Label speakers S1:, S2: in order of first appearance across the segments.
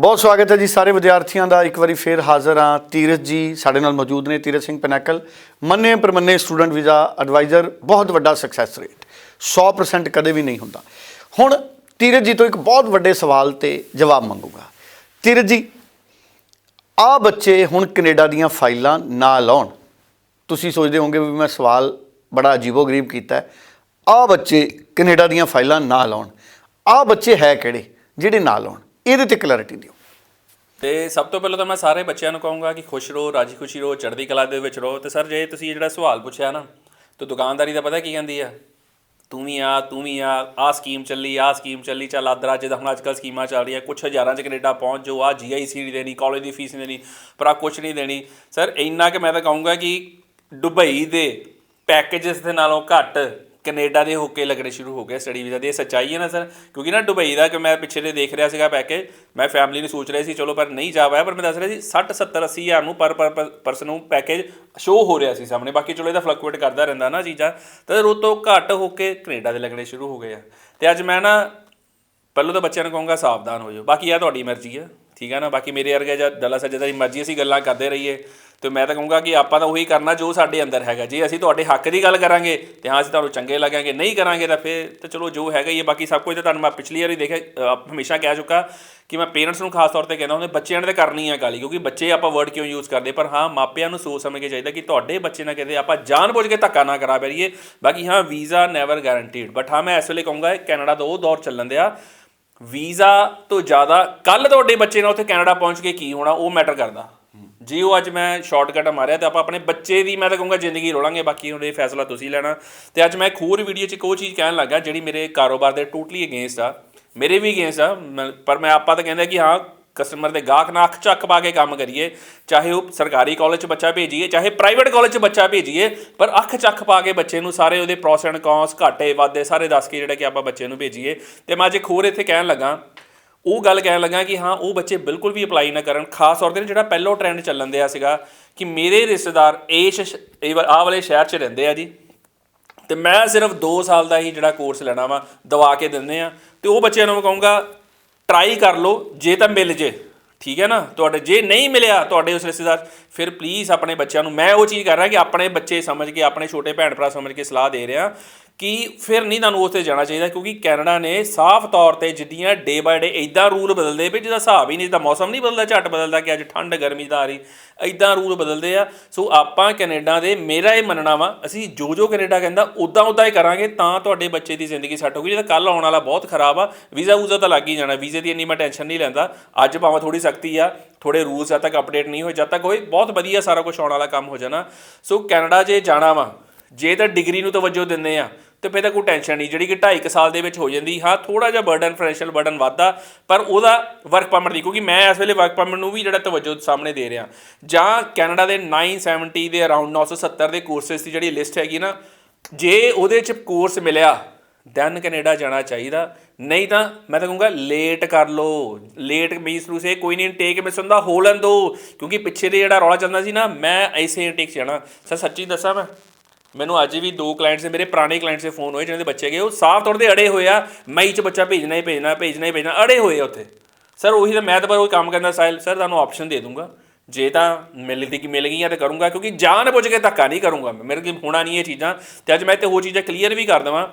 S1: ਬਹੁਤ ਸਵਾਗਤ ਹੈ ਜੀ ਸਾਰੇ ਵਿਦਿਆਰਥੀਆਂ ਦਾ। ਇੱਕ ਵਾਰੀ ਫੇਰ ਹਾਜ਼ਰ ਹਾਂ ਤੀਰਥ ਜੀ, ਸਾਡੇ ਨਾਲ ਮੌਜੂਦ ਨੇ ਤੀਰਥ ਸਿੰਘ ਪਨੈਕਲ। ਮੰਨੇ ਪ੍ਰਮੰਨੇ ਸਟੂਡੈਂਟ ਵੀਜ਼ਾ ਐਡਵਾਈਜ਼ਰ, ਬਹੁਤ ਵੱਡਾ ਸਕਸੈਸ ਰੇਟ 100% ਕਦੇ ਵੀ ਨਹੀਂ ਹੁੰਦਾ। ਹੁਣ ਤੀਰਥ ਜੀ ਤੋਂ ਇੱਕ ਬਹੁਤ ਵੱਡੇ ਸਵਾਲ ਤੇ ਜਵਾਬ ਮੰਗੂਗਾ। ਤੀਰਥ ਜੀ, ਆ ਬੱਚੇ ਹੁਣ ਕੈਨੇਡਾ ਦੀਆਂ ਫਾਈਲਾਂ ਨਾ ਲਾਉਣ। ਤੁਸੀਂ ਸੋਚਦੇ ਹੋਵੋਗੇ ਵੀ ਮੈਂ ਸਵਾਲ ਬੜਾ ਅਜੀਬੋ-ਗਰੀਬ ਕੀਤਾ। ਹੈ ਆ ਬੱਚੇ ਕੈਨੇਡਾ ਦੀਆਂ ਫਾਈਲਾਂ ਨਾ ਲਾਉਣ। ਆ ਬੱਚੇ ਹੈ ਕਿਹੜੇ? ਜਿਹੜੇ ਨਾ ਲਾਉਣ। ਇਹਦੇ ਤੇ ਕਲੈਰਿਟੀ ਦਿਓ।
S2: ਤੇ ਸਭ ਤੋਂ ਪਹਿਲਾਂ ਤਾਂ ਮੈਂ ਸਾਰੇ ਬੱਚਿਆਂ ਨੂੰ ਕਹੂੰਗਾ ਕਿ ਖੁਸ਼ ਰਹੋ, ਰਾਜੀ ਖੁਸ਼ੀ ਰਹੋ, ਚੜ੍ਹਦੀ ਕਲਾ ਦੇ ਵਿੱਚ ਰਹੋ। ਤੇ ਸਰ, ਜੇ ਤੁਸੀਂ ਜਿਹੜਾ ਸਵਾਲ ਪੁੱਛਿਆ ਨਾ, ਤਾਂ ਦੁਕਾਨਦਾਰੀ ਦਾ ਪਤਾ ਕੀ ਕਹਿੰਦੀ ਆ? ਤੂੰ ਵੀ ਆ, ਤੂੰ ਵੀ ਆ ਆ ਸਕੀਮ ਚੱਲੀ ਆ ਸਕੀਮ ਚੱਲੀ, ਚੱਲ ਆਦਰਾ ਜਿੱਦਾਂ ਹੁਣ ਅੱਜਕੱਲ ਸਕੀਮਾਂ ਚੱਲ ਰਹੀਆਂ। ਕੁਛ ਹਜ਼ਾਰਾਂ ਚ ਕੈਨੇਡਾ ਪਹੁੰਚ ਜੋ ਆ ਜੀਆਈਸੀ ਨਹੀਂ ਦੇਣੀ ਕਾਲਜ ਦੀ ਫੀਸ ਨਹੀਂ ਦੇਣੀ, ਪਰ ਆ ਕੁਛ ਨਹੀਂ ਦੇਣੀ। ਸਰ, ਇੰਨਾ ਕਿ ਮੈਂ ਤਾਂ ਕਹੂੰਗਾ ਕਿ ਦੁਬਈ ਦੇ ਪੈਕੇजेस ਦੇ ਨਾਲੋਂ ਘੱਟ ਕੈਨੇਡਾ ਦੇ ਹੋਕੇ ਲੱਗਣੇ ਸ਼ੁਰੂ ਹੋ ਗਏ ਸਟੱਡੀ ਵੀਜ਼ਾ ਦੇ। ਇਹ ਸੱਚਾਈ ਹੈ ਨਾ ਸਰ? ਕਿਉਂਕਿ ਨਾ ਦੁਬਈ ਦਾ ਕਿ ਮੈਂ ਪਿੱਛੇ ਦੇ ਦੇਖ ਰਿਹਾ ਸੀਗਾ ਪੈਕੇਜ, ਮੈਂ ਫੈਮਿਲੀ ਨੂੰ ਸੋਚ ਰਿਹਾ ਸੀ, ਚਲੋ ਪਰ ਨਹੀਂ ਜਾ ਪਾਇਆ, ਪਰ ਮੈਂ ਦੱਸ ਰਿਹਾ ਸੀ 60 70 80 ਹਜ਼ਾਰ ਨੂੰ ਪਰ ਪਰਸਨ ਨੂੰ ਪੈਕੇਜ ਸ਼ੋ ਹੋ ਰਿਹਾ ਸੀ ਸਾਹਮਣੇ। ਬਾਕੀ ਚਲੋ ਇਹਦਾ ਫਲਕਚੁਏਟ ਕਰਦਾ ਰਹਿੰਦਾ ਨਾ ਚੀਜ਼ਾਂ। ਤਾਂ ਉਹ ਤੋਂ ਘੱਟ ਹੋ ਕੇ ਕੈਨੇਡਾ ਦੇ ਲੱਗਣੇ ਸ਼ੁਰੂ ਹੋ ਗਏ ਆ। ਤੇ ਅੱਜ ਮੈਂ ਨਾ, ਪਹਿਲਾਂ ਤਾਂ ਬੱਚਿਆਂ ਨੂੰ ਕਹੂੰਗਾ ਸਾਵਧਾਨ ਹੋ ਜਾਓ। ਬਾਕੀ ਆ ਤੁਹਾਡੀ ਮਰਜ਼ੀ ਆ। ਠੀਕ ਹੈ ਨਾ? ਬਾਕੀ ਮੇਰੇ ਵਰਗੇ ਜਾਂ ਦਲਾ ਸੱਜਦਾ ਦੀ ਮਰਜ਼ੀ ਅਸੀਂ ਗੱਲਾਂ ਕਰਦੇ ਰਹੀਏ। ਤੇ ਮੈਂ ਤਾਂ ਕਹੂੰਗਾ ਕਿ ਆਪਾਂ ਤਾਂ ਉਹੀ ਕਰਨਾ ਜੋ ਸਾਡੇ ਅੰਦਰ ਹੈਗਾ। ਜੇ ਅਸੀਂ ਤੁਹਾਡੇ ਹੱਕ ਦੀ ਗੱਲ ਕਰਾਂਗੇ, ਤੇ ਹਾਂ ਅਸੀਂ ਤੁਹਾਨੂੰ ਚੰਗੇ ਲੱਗਾਂਗੇ, ਨਹੀਂ ਕਰਾਂਗੇ ਤਾਂ ਫਿਰ ਤਾਂ ਚਲੋ ਜੋ ਹੈਗਾ ਹੀ ਹੈ ਬਾਕੀ ਸਭ ਕੁਝ ਤਾਂ ਤੁਹਾਨੂੰ ਮੈਂ ਪਿਛਲੀ ਵਾਰੀ ਦੇਖਿਆ ਹਮੇਸ਼ਾ ਕਹਿ ਚੁੱਕਾ ਕਿ ਮੈਂ ਪੇਰੈਂਟਸ ਨੂੰ ਖਾਸ ਤੌਰ ਤੇ ਕਹਿੰਦਾ ਹੁੰਦੇ, ਬੱਚਿਆਂ ਨੇ ਤਾਂ ਕਰਨੀ ਹੈ ਗਾਲੀ, ਕਿਉਂਕਿ ਬੱਚੇ ਆਪਾਂ ਵਰਡ ਕਿਉਂ ਯੂਜ਼ ਕਰਦੇ? ਪਰ ਹਾਂ, ਮਾਪਿਆਂ ਨੂੰ ਸੋਚ ਸਮਝ ਕੇ ਚਾਹੀਦਾ ਕਿ ਤੁਹਾਡੇ ਬੱਚੇ ਨਾਲ ਕਿਤੇ ਆਪਾਂ ਜਾਣਬੁੱਝ ਕੇ ਧੱਕਾ ਨਾ ਕਰਾ ਬੈਰੀਏ ਬਾਕੀ ਹਾਂ ਵੀਜ਼ਾ ਨੈਵਰ ਗਾਰੰਟੀਡ ਬਟ ਹਾਂ, ਮੈਂ ਇਸ ਵੇਲੇ ਕਹੂੰਗਾ, ਕੈਨੇਡਾ ਦਾ ਉਹ ਦੌਰ ਚੱਲਣ ਦਿਆ। ਵੀਜ਼ਾ ਤੋਂ ਜ਼ਿਆਦਾ ਕੱਲ ਤੁਹਾਡੇ ਬੱਚੇ ਨਾਲ ਉੱਥੇ ਕੈਨੇਡਾ ਪਹੁੰਚ ਕੇ ਕੀ ਹੋਣਾ, ਉਹ ਮੈਟਰ ਕਰਦਾ। ਜੇ ਉਹ ਅੱਜ ਮੈਂ ਸ਼ਾਰਟਕਟ ਮਾਰਿਆ ਤੇ ਆਪਾਂ ਆਪਣੇ ਬੱਚੇ ਦੀ ਮੈਂ ਤਾਂ ਕਹੂੰਗਾ ਜ਼ਿੰਦਗੀ ਰੋਲਾਂਗੇ, ਬਾਕੀ ਹੁਣ ਇਹ ਫੈਸਲਾ ਤੁਸੀਂ ਲੈਣਾ। ਤੇ ਅੱਜ ਮੈਂ ਇੱਕ ਹੋਰ ਵੀਡੀਓ 'ਚ ਇੱਕ ਉਹ ਚੀਜ਼ ਕਹਿਣ ਲੱਗਾ ਜਿਹੜੀ ਮੇਰੇ ਕਾਰੋਬਾਰ ਦੇ ਟੋਟਲੀ ਅਗੇਂਸਟ ਆ। ਮੇਰੇ ਵੀ ਅਗੇਂਸਟ ਆ ਮੈਂ- ਪਰ ਮੈਂ ਆਪਾਂ ਤਾਂ ਕਹਿੰਦਾ ਕਿ ਹਾਂ ਕਸਟਮਰ ਦੇ ਗਾਹਕ ਨਾਲ ਅੱਖ ਚੱਕ ਪਾ ਕੇ ਕੰਮ ਕਰੀਏ, ਚਾਹੇ ਉਹ ਸਰਕਾਰੀ ਕਾਲਜ 'ਚ ਬੱਚਾ ਭੇਜੀਏ, ਚਾਹੇ ਪ੍ਰਾਈਵੇਟ ਕਾਲਜ 'ਚ ਬੱਚਾ ਭੇਜੀਏ, ਪਰ ਅੱਖ ਚੱਕ ਪਾ ਕੇ ਬੱਚੇ ਨੂੰ ਸਾਰੇ ਉਹਦੇ ਪ੍ਰੋਸ ਐਂਡ ਕੌਨਸ ਘਾਟੇ, ਵਾਧੇ ਸਾਰੇ ਦੱਸ ਕੇ ਜਿਹੜਾ ਕਿ ਆਪਾਂ ਬੱਚੇ ਨੂੰ ਭੇਜੀਏ। ਤੇ ਮੈਂ ਅੱਜ ਇੱਕ ਹੋਰ ਇੱਥੇ ਕਹਿਣ ਲੱਗਾ, ਉਹ ਗੱਲ ਕਹਿਣ ਲੱਗਾ ਕਿ ਹਾਂ, ਉਹ ਬੱਚੇ ਬਿਲਕੁਲ ਵੀ ਅਪਲਾਈ ਨਾ ਕਰਨ, ਖਾਸ ਤੌਰ ਤੇ ਜਿਹੜਾ ਪਹਿਲੋ ਟ੍ਰੈਂਡ ਚੱਲਣ ਦਿਆ ਸੀਗਾ ਕਿ ਮੇਰੇ ਰਿਸ਼ਤੇਦਾਰ ਇਸ ਸ਼- ਆਹ ਵਾਲੇ ਸ਼ਹਿਰ 'ਚ ਰਹਿੰਦੇ ਆ ਜੀ। ਤੇ ਮੈਂ ਸਿਰਫ 2 ਸਾਲ ਦਾ ਹੀ ਜਿਹੜਾ ਕੋਰਸ ਲੈਣਾ ਵਾ, ਦਵਾ ਕੇ ਦਿੰਦੇ ਆ। ਤੇ ਉਹ ਬੱਚਿਆਂ ਨੂੰ ਮੈਂ ਕਹੂੰਗਾ ਟਰਾਈ ਕਰ ਲਓ, ਜੇ ਤਾਂ ਮਿਲ ਜੇ, ਠੀਕ ਹੈ ਨਾ? ਤੁਹਾਡੇ ਜੇ ਨਹੀਂ ਮਿਲਿਆ ਤੁਹਾਡੇ ਉਸ ਰਿਸ਼ਤੇਦਾਰ, ਫਿਰ ਪਲੀਜ਼ ਆਪਣੇ ਬੱਚਿਆਂ ਨੂੰ, ਮੈਂ ਉਹ ਚੀਜ਼ ਕਰ ਰਿਹਾ ਕਿ ਆਪਣੇ ਬੱਚੇ ਸਮਝ ਕੇ, ਆਪਣੇ ਛੋਟੇ ਭੈਣ ਭਰਾ ਸਮਝ ਕੇ ਸਲਾਹ ਦੇ ਰਿਹਾ ਕਿ ਫਿਰ ਨਹੀਂ ਤੁਹਾਨੂੰ ਉੱਥੇ ਜਾਣਾ ਚਾਹੀਦਾ ਕਿਉਂਕਿ ਕੈਨੇਡਾ ਨੇ ਸਾਫ਼ ਤੌਰ ਤੇ ਜਿੱਦੀਆਂ ਡੇ ਬਾਏ ਡੇ ਇਦਾਂ ਰੂਲ ਬਦਲਦੇ ਪਏ, ਜਿਹਦਾ ਹਿਸਾਬ ਹੀ ਨਹੀਂ ਤਾਂ ਮੌਸਮ ਨਹੀਂ ਬਦਲਦਾ, ਝੱਟ ਬਦਲਦਾ ਕਿ ਅੱਜ ਠੰਡ, ਗਰਮੀ ਦਾ ਆ ਰਹੀ ਇਦਾਂ ਰੂਲ ਬਦਲਦੇ ਆ। ਸੋ ਆਪਾਂ ਕੈਨੇਡਾ ਦੇ, ਮੇਰਾ ਇਹ ਮੰਨਣਾ ਵਾ, ਅਸੀਂ ਜੋ ਜੋ ਕੈਨੇਡਾ ਕਹਿੰਦਾ ਉਦਾਂ ਉਦਾਂ ਹੀ ਕਰਾਂਗੇ ਤਾਂ ਤੁਹਾਡੇ ਬੱਚੇ ਦੀ ਜ਼ਿੰਦਗੀ ਸੈੱਟ ਹੋਊਗੀ। ਜਿਹਦਾ ਕੱਲ ਆਉਣ ਵਾਲਾ ਬਹੁਤ ਖਰਾਬ ਆ, ਵੀਜ਼ਾ ਵੂਜ਼ਾ ਤਾਂ ਲੱਗ ਹੀ ਜਾਣਾ, ਵੀਜ਼ੇ ਦੀ ਇੰਨੀ ਮੈਂ ਟੈਨਸ਼ਨ ਨਹੀਂ ਲੈਂਦਾ। ਅੱਜ ਭਾਵੇਂ ਥੋੜੀ ਸਖਤੀ ਆ ਥੋੜੇ ਰੂਲਸ ਜਦ ਤੱਕ ਅਪਡੇਟ ਨਹੀਂ ਹੋਏ, ਜਦ ਤੱਕ ਹੋਏ, ਬਹੁਤ ਵਧੀਆ ਸਾਰਾ ਕੁਝ ਆਉਣ ਵਾਲਾ ਕੰਮ ਹੋ ਜਾਣਾ। ਸੋ ਕੈਨੇਡਾ ਜੇ ਜਾਣਾ ਵਾ, ਜੇ ਤਾਂ ਡਿਗਰੀ ਨੂੰ ਤਵੱਜੋ ਦਿੰਦੇ ਆ ਤੇ ਫਿਰ ਤਾਂ ਕੋਈ ਟੈਨਸ਼ਨ ਨਹੀਂ, ਜਿਹੜੀ ਕਿ 2.5 ਸਾਲ ਦੇ ਵਿੱਚ ਹੋ ਜਾਂਦੀ, ਹਾਂ ਥੋੜਾ ਜਿਹਾ ਬਰਡਨ ਫਾਈਨੈਂਸ਼ੀਅਲ ਬਰਡਨ ਵੱਧਦਾ, ਪਰ ਉਹਦਾ ਵਰਕ ਪਰਮਿਟ ਦੀ, ਕਿਉਂਕਿ ਮੈਂ ਇਸ ਵੇਲੇ ਵਰਕ ਪਰਮਿਟ ਨੂੰ ਵੀ ਜਿਹੜਾ ਤਵੱਜੋ ਸਾਹਮਣੇ ਦੇ ਰਿਹਾ। ਜਾਂ ਕੈਨੇਡਾ ਦੇ 970 ਦੇ ਅਰਾਊਂਡ 970 ਦੇ ਕੋਰਸਸ ਦੀ ਜਿਹੜੀ ਲਿਸਟ ਹੈਗੀ ਨਾ, ਜੇ ਉਹਦੇ ਚ ਕੋਰਸ ਮਿਲਿਆ ਦੈਨ ਕੈਨੇਡਾ ਜਾਣਾ ਚਾਹੀਦਾ। ਨਹੀਂ ਤਾਂ ਮੈਂ ਤਾਂ ਕਹੂੰਗਾ ਲੇਟ ਕਰ ਲੋ ਲੇਟ ਮੀਨਸ ਨੂੰ ਕੋਈ ਨਹੀਂ ਟੇਕ ਮਿਸ ਹੁੰਦਾ, ਹੋ ਲੈਣ ਦੋ। ਕਿਉਂਕਿ ਪਿੱਛੇ ਦੇ ਜਿਹੜਾ ਰੌਲਾ ਚੱਲਦਾ ਸੀ ਨਾ, ਮੈਂ ਐਸੇ ਇਨਟੇਕ ਜਾਣਾ। ਸਰ, ਸੱਚੀ ਦੱਸਾਂ ਮੈਂ ਮੈਨੂੰ ਅੱਜ ਵੀ ਦੋ ਕਲਾਇੰਟਸ ਦੇ ਮੇਰੇ ਪੁਰਾਣੇ ਕਲਾਇੰਟਸ ਦੇ ਫੋਨ ਹੋਏ, ਜਿਹਨਾਂ ਦੇ ਬੱਚੇ ਗਏ ਉਹ ਸਾਫ਼ ਤੌਰ ਤੇ ਅੜੇ ਹੋਏ ਆ, ਮਈ ਚ ਬੱਚਾ ਭੇਜਣਾ ਹੀ ਭੇਜਣਾ ਭੇਜਣਾ ਹੀ ਭੇਜਣਾ, ਅੜੇ ਹੋਏ ਆ ਉੱਥੇ। ਸਰ ਉਹੀ ਤਾਂ ਮੈਂ ਤਾਂ ਪਰ ਉਹ ਕੰਮ ਕਰਨਾ ਸਾਇਲ ਸਰ ਤੁਹਾਨੂੰ ਆਪਸ਼ਨ ਦੇ ਦੂੰਗਾ। ਜੇ ਤਾਂ ਮਿਲਦੀ ਕਿ ਮਿਲ ਗਈਆਂ ਤੇ ਕਰੂੰਗਾ, ਕਿਉਂਕਿ ਜਾਣ ਬੁੱਝ ਕੇ ਧੱਕਾ ਨਹੀਂ ਕਰੂੰਗਾ ਮੇਰੇ ਕੋਲ ਹੋਣਾ ਨਹੀਂ ਇਹ ਚੀਜ਼ਾਂ। ਤੇ ਅੱਜ ਮੈਂ ਤੇ ਉਹ ਚੀਜ਼ਾਂ ਕਲੀਅਰ ਵੀ ਕਰ ਦਵਾਂ।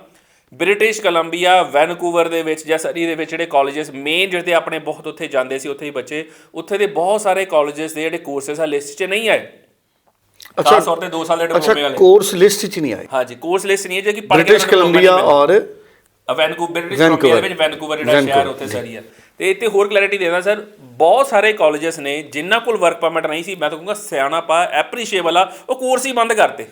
S2: ਬ੍ਰਿਟਿਸ਼ ਕੋਲੰਬੀਆ ਵੈਨਕੂਵਰ ਦੇ ਵਿੱਚ ਜਾਂ ਸਰੀ ਦੇ ਵਿੱਚ ਜਿਹੜੇ ਕਾਲਜਸ ਮੇਨ ਜਿਹੜੇ ਆਪਣੇ ਬਹੁਤ ਉੱਥੇ ਜਾਂਦੇ ਸੀ, ਉੱਥੇ ਹੀ ਬੱਚੇ, ਉੱਥੇ ਦੇ ਬਹੁਤ ਸਾਰੇ ਕਾਲਜਸ ਦੇ ਜਿਹੜੇ ਕੋਰਸਸ ਆ ਲਿਸਟ 'ਚ ਨਹੀਂ ਆਏ। ਖਾਸ ਤੌਰ ਤੇ 2 ਸਾਲ ਦੇ
S1: ਅੱਛਾ
S2: ਡਿਪਲੋਮੇ ਵਾਲੇ।
S1: ਕੋਰਸ ਲਿਸਟ 'ਚ ਨਹੀਂ ਆਏ?
S2: ਹਾਂਜੀ ਕੋਰਸ ਲਿਸਟ ਨਹੀਂ ਹੈ ਜੇ ਕਿ ਪੜ੍ਹ ਕੇ
S1: ਬ੍ਰਿਟਿਸ਼ ਕੋਲੰਬੀਆ ਔਰ।
S2: ਵੈਨਕੂਵਰ ਦੇ ਵਿੱਚ ਵੈਨਕੂਵਰ ਜਿਹੜਾ ਸ਼ਹਿਰ ਉੱਥੇ ਸਰੀ ਆ। ਤੇ ਇੱਥੇ ਹੋਰ ਕਲੈਰਿਟੀ ਦੇਣਾ ਸਰ ਬਹੁਤ ਸਾਰੇ ਕਾਲਜਸ ਨੇ ਜਿਨ੍ਹਾਂ ਕੋਲ ਵਰਕ ਪਰਮਿਟ ਨਹੀਂ ਸੀ ਮੈਂ ਤਾਂ ਕਹੂੰਗਾ ਸਿਆਣਾ ਪਾ ਐਪਰੀਸ਼ੀਏਬਲ ਆ ਉਹ ਕੋਰਸ ਹੀ ਬੰਦ ਕਰਤੇ।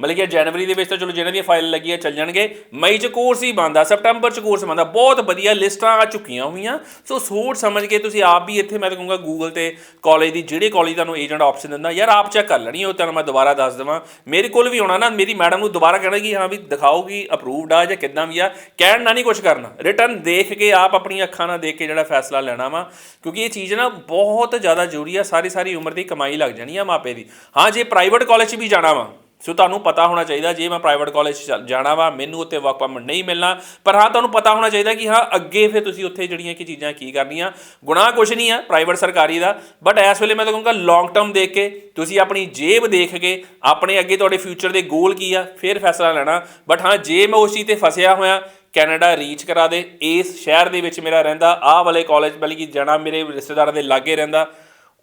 S2: ਮਤਲਬ ਕਿ ਜਨਵਰੀ ਦੇ ਵਿੱਚ ਤਾਂ ਚਲੋ ਜਿਹਨਾਂ ਦੀਆਂ ਫਾਈਲ ਲੱਗੀਆਂ ਚੱਲ ਜਾਣਗੇ ਮਈ ਚ ਕੋਰਸ ਹੀ ਬੰਦ ਆ ਸਪਟੰਬਰ ਚ ਕੋਰਸ ਬੰਦ ਆ ਬਹੁਤ ਵਧੀਆ ਲਿਸਟਾਂ ਆ ਚੁੱਕੀਆਂ ਹੋਈਆਂ। ਸੋ ਸੋਚ ਸਮਝ ਕੇ ਤੁਸੀਂ ਆਪ ਵੀ ਇੱਥੇ ਮੈਂ ਤਾਂ ਕਹੂੰਗਾ ਗੂਗਲ ਤੇ ਕਾਲਜ ਦੀ ਜਿਹੜੇ ਕਾਲਜ ਤੁਹਾਨੂੰ ਏਜੰਟ ਆਪਸ਼ਨ ਦਿੰਦਾ ਯਾਰ ਆਪ ਚੈੱਕ ਕਰ ਲੈਣੀ ਉਹ ਤੁਹਾਨੂੰ ਮੈਂ ਦੁਬਾਰਾ ਦੱਸ ਦੇਵਾਂ। ਮੇਰੇ ਕੋਲ ਵੀ ਆਉਣਾ ਨਾ ਮੇਰੀ ਮੈਡਮ ਨੂੰ ਦੁਬਾਰਾ ਕਹਿਣਾ ਕਿ ਹਾਂ ਵੀ ਦਿਖਾਓ ਕਿ ਅਪਰੂਵਡ ਆ ਜਾਂ ਕਿੱਦਾਂ ਵੀ ਆ ਕਹਿਣ ਨਾ ਨਹੀਂ ਕੁਝ ਕਰਨਾ। ਰਿਟਰਨ ਦੇਖ ਕੇ ਆਪ ਆਪਣੀਆਂ ਅੱਖਾਂ ਨਾਲ ਦੇਖ ਕੇ ਜਿਹੜਾ ਫੈਸਲਾ ਲੈਣਾ ਵਾ, ਕਿਉਂਕਿ ਇਹ ਚੀਜ਼ ਨਾ ਬਹੁਤ ਜ਼ਿਆਦਾ ਜ਼ਰੂਰੀ ਆ, ਸਾਰੀ ਸਾਰੀ ਉਮਰ ਦੀ ਕਮਾਈ ਲੱਗ ਜਾਣੀ ਆ ਮਾਪੇ ਦੀ। ਹਾਂ, ਜੇ ਪ੍ਰਾਈਵੇਟ ਕਾਲਜ 'ਚ ਵੀ ਜਾਣਾ ਵਾ, ਸੋ ਤੁਹਾਨੂੰ ਪਤਾ ਹੋਣਾ ਚਾਹੀਦਾ, ਜੇ ਮੈਂ ਪ੍ਰਾਈਵੇਟ ਕਾਲਜ ਜਾਣਾ ਵਾ, ਮੈਨੂੰ ਉੱਥੇ ਵਰਕ ਪਰਮਿਟ ਨਹੀਂ ਮਿਲਣਾ, ਪਰ ਹਾਂ, ਤੁਹਾਨੂੰ ਪਤਾ ਹੋਣਾ ਚਾਹੀਦਾ ਕਿ ਹਾਂ, ਅੱਗੇ ਫਿਰ ਤੁਸੀਂ ਉੱਥੇ ਜਿਹੜੀਆਂ ਕੀ ਚੀਜ਼ਾਂ ਕੀ ਕਰਨੀਆਂ, ਗੁਨਾਹ ਕੁਛ ਨਹੀਂ ਆ ਪ੍ਰਾਈਵੇਟ ਸਰਕਾਰੀ ਦਾ ਬਟ ਇਸ ਵੇਲੇ ਮੈਂ ਤਾਂ ਕਹੂੰਗਾ ਲੌਂਗ ਟਰਮ ਦੇਖ ਕੇ, ਤੁਸੀਂ ਆਪਣੀ ਜੇਬ ਦੇਖ ਕੇ, ਆਪਣੇ ਅੱਗੇ ਤੁਹਾਡੇ ਫਿਊਚਰ ਦੇ ਗੋਲ ਕੀ ਆ, ਫਿਰ ਫੈਸਲਾ ਲੈਣਾ ਬਟ ਹਾਂ, ਜੇ ਮੈਂ ਉਸ ਚੀਜ਼ ਤੇ ਫਸਿਆ ਹੋਇਆ ਕੈਨੇਡਾ ਰੀਚ ਕਰਾ ਦੇ। ਇਸ ਸ਼ਹਿਰ ਦੇ ਵਿੱਚ ਮੇਰਾ ਰਹਿੰਦਾ, ਆਹ ਵਾਲੇ ਕਾਲਜ ਬਲਕਿ ਜਾਣਾ ਮੇਰੇ ਰਿਸ਼ਤੇਦਾਰਾਂ ਦੇ ਲਾਗੇ ਰਹਿੰਦਾ।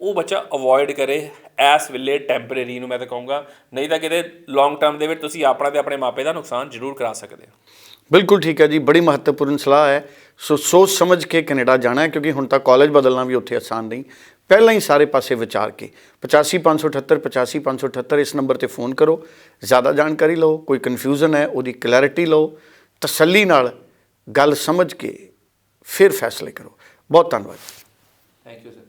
S2: ਉਹ ਬੱਚਾ ਅਵੋਇਡ ਕਰੇ ਐਸ ਵੇਲੇ ਟੈਂਪਰੇਰੀ ਨੂੰ ਮੈਂ ਤਾਂ ਕਹੂੰਗਾ। ਨਹੀਂ ਤਾਂ ਕਿਤੇ ਲੌਂਗ ਟਰਮ ਦੇ ਵਿੱਚ ਤੁਸੀਂ ਆਪਣਾ ਤੇ ਆਪਣੇ ਮਾਪੇ ਦਾ ਨੁਕਸਾਨ ਜ਼ਰੂਰ ਕਰਾ ਸਕਦੇ ਹੋ।
S1: ਬਿਲਕੁਲ ਠੀਕ ਹੈ ਜੀ, ਬੜੀ ਮਹੱਤਵਪੂਰਨ ਸਲਾਹ ਹੈ। ਸੋ ਸੋਚ ਸਮਝ ਕੇ ਕੈਨੇਡਾ ਜਾਣਾ ਹੈ ਕਿਉਂਕਿ ਹੁਣ ਤਾਂ ਕਾਲਜ ਬਦਲਣਾ ਵੀ ਉੱਥੇ ਆਸਾਨ ਨਹੀਂ। ਪਹਿਲਾਂ ਹੀ ਸਾਰੇ ਪਾਸੇ ਵਿਚਾਰ ਕੇ। 85578 85578 ਇਸ ਨੰਬਰ ਤੇ ਫੋਨ ਕਰੋ। ਜ਼ਿਆਦਾ ਜਾਣਕਾਰੀ ਲਓ, ਕੋਈ ਕਨਫਿਊਜ਼ਨ ਹੈ, ਉਹਦੀ ਕਲੈਰਿਟੀ ਲਓ। ਤਸੱਲੀ ਨਾਲ ਗੱਲ ਸਮਝ ਕੇ ਫਿਰ ਫੈਸਲੇ ਕਰੋ। ਬਹੁਤ ਧੰਨਵਾਦ।
S2: Thank you sir